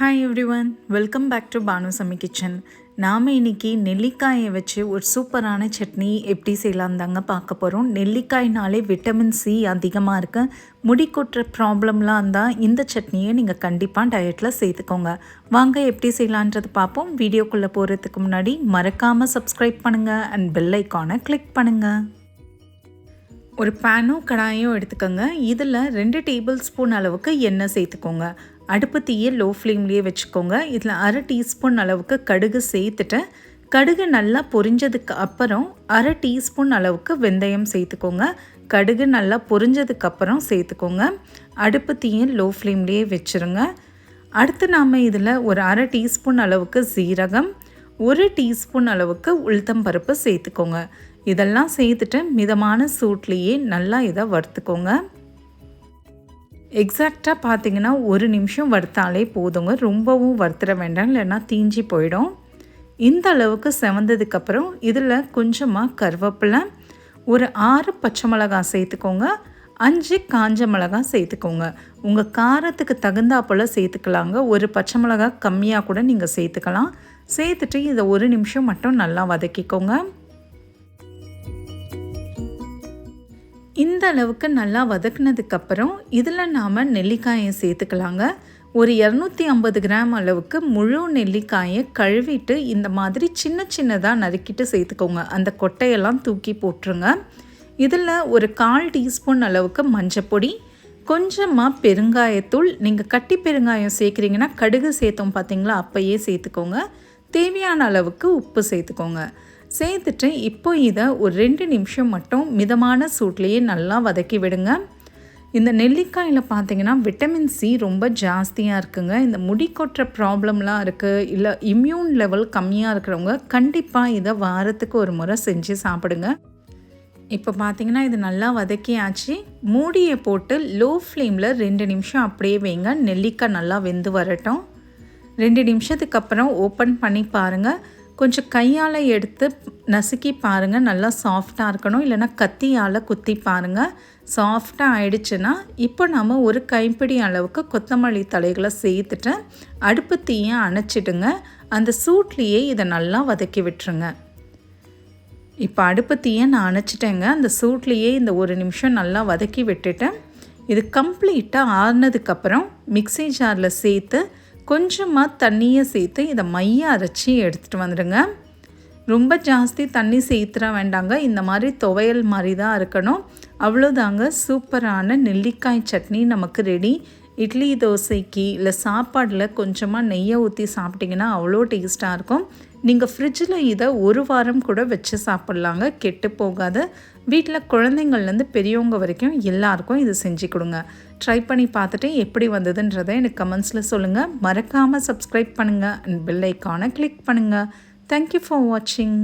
Hi everyone welcome back to Banusami kitchen நாம் இன்னைக்கு நெல்லிக்காயை வச்சு ஒரு சூப்பரான சட்னி எப்படி செய்யலாம் தாங்க பார்க்க போகிறோம் நெல்லிக்காய்னாலே விட்டமின் சி அதிகமாக இருக்கு. முடி கொட்டுற ப்ராப்ளம்லாம் இருந்தால் இந்த சட்னியை நீங்கள் கண்டிப்பாக டயட்டில் சேர்த்துக்கோங்க. வாங்க எப்படி செய்யலான்றது பார்ப்போம். வீடியோக்குள்ளே போகிறதுக்கு முன்னாடி மறக்காமல் சப்ஸ்கிரைப் பண்ணுங்கள் அண்ட் பெல் ஐக்கானை கிளிக் பண்ணுங்கள் ஒரு பேனும் கடாயும் எடுத்துக்கோங்க. இதில் ரெண்டு டேபிள் ஸ்பூன் அளவுக்கு எண்ணெய் சேர்த்துக்கோங்க. அடுப்பு தீயை லோ ஃப்ளேம்லேயே வச்சுக்கோங்க. இதில் அரை டீஸ்பூன் அளவுக்கு கடுகு சேர்த்துட்டு கடுகு நல்லா பொரிஞ்சதுக்கு அப்புறம் அரை டீஸ்பூன் அளவுக்கு வெந்தயம் சேர்த்துக்கோங்க. கடுகு நல்லா பொரிஞ்சதுக்கு அப்புறம் சேர்த்துக்கோங்க. அடுப்பு தீயை லோ ஃப்ளேம்லேயே வச்சுருங்க. அடுத்து நாம் இதில் ஒரு அரை டீஸ்பூன் அளவுக்கு சீரகம் ஒரு டீஸ்பூன் அளவுக்கு உளுத்தம் பருப்பு சேர்த்துக்கோங்க. இதெல்லாம் சேர்த்துட்டு மிதமான சூட்லேயே நல்லா இதை வறுத்துக்கோங்க. எக்ஸாக்டாக பார்த்தீங்கன்னா ஒரு நிமிஷம் வறுத்தாலே போதுங்க. ரொம்பவும் வறுத்துற வேண்டாம் இல்லைன்னா தீஞ்சி போயிடும். இந்த அளவுக்கு செவந்ததுக்கப்புறம் இதில் கொஞ்சமாக கருவேப்பிலை ஒரு ஆறு பச்சை மிளகாய் சேர்த்துக்கோங்க. அஞ்சு காஞ்ச மிளகாய் சேர்த்துக்கோங்க. உங்கள் காரத்துக்கு தகுந்தா சேர்த்துக்கலாங்க. ஒரு பச்சை மிளகாய் கம்மியாக கூட நீங்கள் சேர்த்துக்கலாம். சேர்த்துட்டு இதை ஒரு நிமிஷம் மட்டும் நல்லா வதக்கிக்கோங்க. இந்த அளவுக்கு நல்லா வதக்குனதுக்கப்புறம் இதில் நாம் நெல்லிக்காயை சேர்த்துக்கலாங்க. ஒரு இரநூத்தி ஐம்பது கிராம் அளவுக்கு முழு நெல்லிக்காயை கழுவிட்டு இந்த மாதிரி சின்ன சின்னதாக நறுக்கிட்டு சேர்த்துக்கோங்க. அந்த கொட்டையெல்லாம் தூக்கி போட்டுருங்க. இதில் ஒரு கால் டீஸ்பூன் அளவுக்கு மஞ்சப்பொடி கொஞ்சமாக பெருங்காயத்தூள். நீங்கள் கட்டி பெருங்காயம் சேர்க்குறீங்கன்னா கடுகு சேர்த்தோம் பார்த்தீங்களா அப்போயே சேர்த்துக்கோங்க. தேவையான அளவுக்கு உப்பு சேர்த்துக்கோங்க. சேர்த்துட்டு இப்போ இதை ஒரு ரெண்டு நிமிஷம் மட்டும் மிதமான சூட்லேயே நல்லா வதக்கி விடுங்க. இந்த நெல்லிக்காயில் பார்த்தீங்கன்னா விட்டமின் சி ரொம்ப ஜாஸ்தியாக இருக்குங்க. இந்த முடி கொட்டுற ப்ராப்ளம்லாம் இருக்குது இல்லை இம்யூன் லெவல் கம்மியாக இருக்கிறவங்க கண்டிப்பாக இதை வாரத்துக்கு ஒரு முறை செஞ்சு சாப்பிடுங்க. இப்போ பார்த்தீங்கன்னா இது நல்லா வதக்கியாச்சு. மூடியை போட்டு லோ ஃப்ளேமில் ரெண்டு நிமிஷம் அப்படியே வைங்க. நெல்லிக்காய் நல்லா வெந்து வரட்டும். ரெண்டு நிமிஷத்துக்கு அப்புறம் ஓப்பன் பண்ணி பாருங்கள் கொஞ்சம் கையால் எடுத்து நசுக்கி பாருங்கள் நல்லா சாஃப்டாக இருக்கணும். இல்லைனா கத்தியால் குத்தி பாருங்கள் சாஃப்டாக ஆயிடுச்சுன்னா இப்போ நம்ம ஒரு கைப்பிடி அளவுக்கு கொத்தமல்லி தலைகளை சேர்த்துட்டு அடுப்பு தீயை அணைச்சிடுங்க. அந்த சூட்லேயே இதை நல்லா வதக்கி விட்டுருங்க. இப்போ அடுப்பு தீயை நான் அணைச்சிட்டேங்க. அந்த சூட்லேயே இந்த ஒரு நிமிஷம் நல்லா வதக்கி விட்டுட்டேன் இது கம்ப்ளீட்டாக ஆறுனதுக்கப்புறம் மிக்சி ஜாரில் சேர்த்து கொஞ்சமாக தண்ணியை சேர்த்து இதை மைய அரைச்சி எடுத்துகிட்டு வந்துடுங்க. ரொம்ப ஜாஸ்தி தண்ணி சேர்த்துற வேண்டாங்க. இந்த மாதிரி துவையல் மாதிரி தான் இருக்கணும். அவ்வளோதாங்க சூப்பரான நெல்லிக்காய் சட்னி நமக்கு ரெடி இட்லி தோசைக்கு இல்லை சாப்பாடில் கொஞ்சமாக நெய்யை ஊற்றி சாப்பிட்டிங்கன்னா அவ்வளோ டேஸ்ட்டாக இருக்கும். நீங்கள் ஃப்ரிட்ஜில் இதை ஒரு வாரம் கூட வச்சு சாப்பிட்லாங்க. கெட்டு போகாது. வீட்டில் குழந்தைங்கள்லேருந்து பெரியவங்க வரைக்கும் எல்லாருக்கும் இது செஞ்சு கொடுங்க. ட்ரை பண்ணி பார்த்துட்டு எப்படி வந்ததுன்றதை எனக்கு கமெண்ட்ஸில் சொல்லுங்கள் மறக்காமல் சப்ஸ்கிரைப் பண்ணுங்கள் அண்ட் பெல் ஐக்கானை கிளிக் பண்ணுங்கள் தேங்க்யூ ஃபார் வாட்சிங்